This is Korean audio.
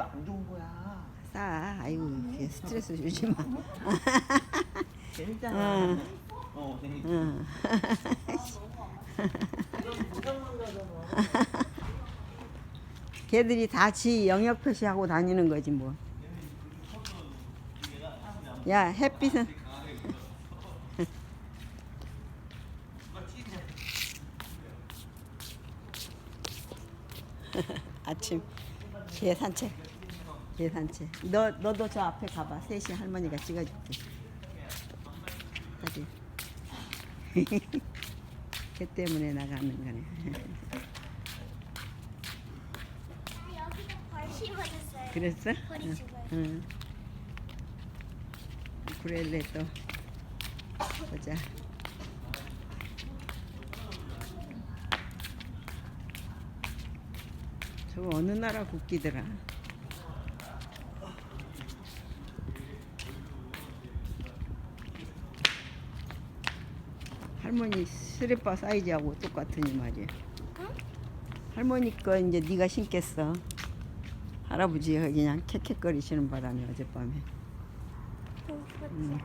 안 좋은 거야. 싸. 아이고 이렇게 스트레스 주지 마. 재밌잖아. 응. 어, 재밌. 응. 걔들이 다 지 영역 표시하고 다니는 거지 뭐. 야 햇빛은 아침 개 산책 개 산책 너 너도 저 앞에 가봐 셋이 할머니가 찍어줄게 가지 걔 때문에 나가는 거네 벌 심어졌어요. 그랬어? 벌이 죽어요. 응. 우쿨렐레 또 보자. 저거 어느 나라 국기더라? 할머니 스리퍼 사이즈하고 똑같으니 말이야. 할머니 거 이제 네가 신겠어. 할아버지가 그냥 캑캑거리시는 바람에 어젯밤에. 응, 그렇지. 음.